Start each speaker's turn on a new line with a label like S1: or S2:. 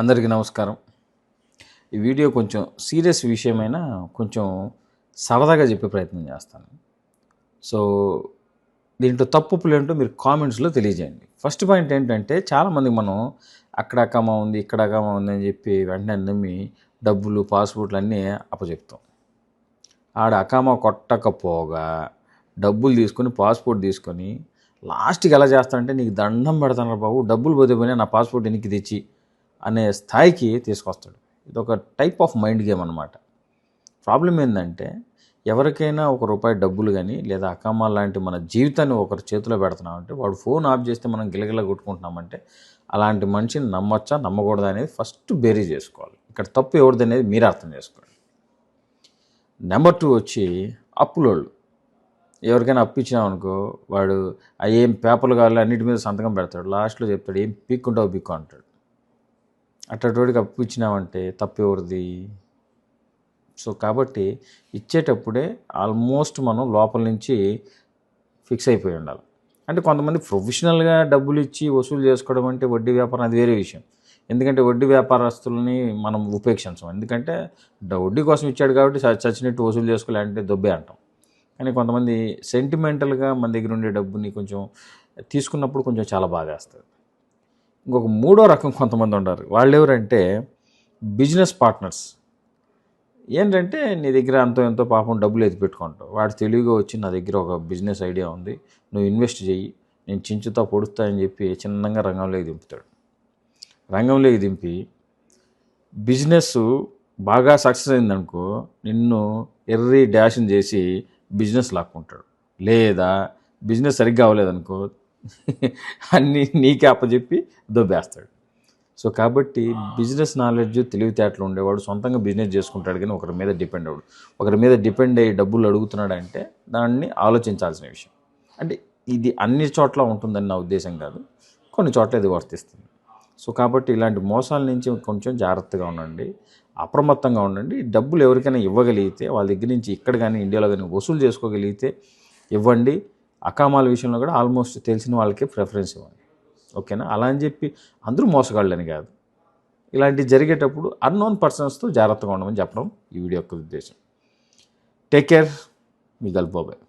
S1: అందరికీ నమస్కారం. ఈ వీడియో కొంచెం సీరియస్ విషయమైనా కొంచెం సరదాగా చెప్పే ప్రయత్నం చేస్తాను. సో దీంట్లో తప్పులు ఏంటో మీరు కామెంట్స్లో తెలియజేయండి. ఫస్ట్ పాయింట్ ఏంటంటే చాలామంది మనం అక్కడ అక్కమా ఉంది ఇక్కడ అక్కమా ఉంది అని చెప్పి వెంటనే నమ్మి డబ్బులు పాస్పోర్ట్లు అన్నీ అప్పచెప్తాం. ఆడ అకామా కొట్టకపోగా డబ్బులు తీసుకొని పాస్పోర్ట్ తీసుకొని లాస్ట్కి ఎలా చేస్తానంటే నీకు దండం పెడతాను బాబు డబ్బులు పోతే పోయినా నా పాస్పోర్ట్ ఎనికి తెచ్చి అనే స్థాయికి తీసుకొస్తాడు. ఇది ఒక టైప్ ఆఫ్ మైండ్ గేమ్ అనమాట ప్రాబ్లం ఏంటంటే ఎవరికైనా ఒక రూపాయి డబ్బులు కానీ లేదా అకామా లాంటి మన జీవితాన్ని ఒకరి చేతిలో పెడుతున్నామంటే వాడు ఫోన్ ఆఫ్ చేస్తే మనం గిలగిల కొట్టుకుంటున్నామంటే అలాంటి మనిషిని నమ్మొచ్చా నమ్మకూడదా అనేది ఫస్ట్ బేరీ చేసుకోవాలి. ఇక్కడ తప్పు ఎవరిది అనేది మీరు అర్థం చేసుకోండి. నెంబర్ టూ వచ్చి అప్పులోళ్ళు. ఎవరికైనా అప్పు ఇచ్చినామనుకో వాడు ఏం పేపర్లు కావాలి అన్నిటి మీద సంతకం పెడతాడు. లాస్ట్లో చెప్తాడు ఏం పీక్కుంటావు పీక్కు అంటాడు. అట్టటోడికి అప్పు ఇచ్చినామంటే తప్పు ఎవరిది సో కాబట్టి ఇచ్చేటప్పుడే ఆల్మోస్ట్ మనం లోపల నుంచి ఫిక్స్ అయిపోయి ఉండాలి. అంటే కొంతమంది ప్రొఫెషనల్గా డబ్బులు ఇచ్చి వసూలు చేసుకోవడం అంటే వడ్డీ వ్యాపారం అది వేరే విషయం. ఎందుకంటే వడ్డీ వ్యాపారస్తులని మనం ఉపేక్షించం ఎందుకంటే వడ్డీ కోసం ఇచ్చాడు కాబట్టి చచ్చినట్టు వసూలు చేసుకోలేదంటే దొబ్బే అంటాం. కానీ కొంతమంది సెంటిమెంటల్గా మన దగ్గర ఉండే డబ్బుని కొంచెం తీసుకున్నప్పుడు కొంచెం చాలా బాధ వేస్తుంది ఇంకొక మూడో రకం కొంతమంది ఉన్నారు. వాళ్ళు ఎవరంటే బిజినెస్ పార్ట్నర్స్. ఏంటంటే నీ దగ్గర అంతో ఎంతో పాపం డబ్బులు ఎత్తి పెట్టుకుంటావు. వాడు తెలివిగా వచ్చి నా దగ్గర ఒక బిజినెస్ ఐడియా ఉంది. నువ్వు ఇన్వెస్ట్ చెయ్యి. నేను చించుతో పొడుస్తా అని చెప్పి చిన్నగా రంగంలోకి దింపుతాడు. రంగంలోకి దింపి బిజినెస్ బాగా సక్సెస్ అయిందనుకో నిన్ను ఎర్రీ డాషన్ చేసి బిజినెస్ లాక్కుంటాడు. లేదా బిజినెస్ సరిగ్గా అవ్వలేదనుకో అన్నీ నీకే అప్పచెప్పి దొబ్బేస్తాడు. సో కాబట్టి బిజినెస్ నాలెడ్జ్ తెలివితేటలు ఉండేవాడు సొంతంగా బిజినెస్ చేసుకుంటాడు కానీ ఒకరి మీద డిపెండ్ అవ్వడు. ఒకరి మీద డిపెండ్ అయ్యి డబ్బులు అడుగుతున్నాడు అంటే దాన్ని ఆలోచించాల్సిన విషయం. అంటే ఇది అన్ని చోట్ల ఉంటుందని నా ఉద్దేశం కాదు కొన్ని చోట్ల ఇది వర్తిస్తుంది. సో కాబట్టి ఇలాంటి మోసాల నుంచి కొంచెం జాగ్రత్తగా ఉండండి అప్రమత్తంగా ఉండండి. డబ్బులు ఎవరికైనా ఇవ్వగలిగితే వాళ్ళ దగ్గర నుంచి ఇక్కడ కానీ ఇండియాలో కానీ వసూలు చేసుకోగలిగితే ఇవ్వండి. అకామాల విషయంలో కూడా ఆల్మోస్ట్ తెలిసిన వాళ్ళకే ప్రిఫరెన్స్ ఇవ్వండి ఓకేనా? అలా అని చెప్పి అందరూ మోసగాళ్ళని కాదు. ఇలాంటివి జరిగేటప్పుడు అన్నోన్ పర్సన్స్తో జాగ్రత్తగా ఉండమని చెప్పడం ఈ వీడియో యొక్క ఉద్దేశం. టేక్ కేర్ మీ గల్బాబాయ్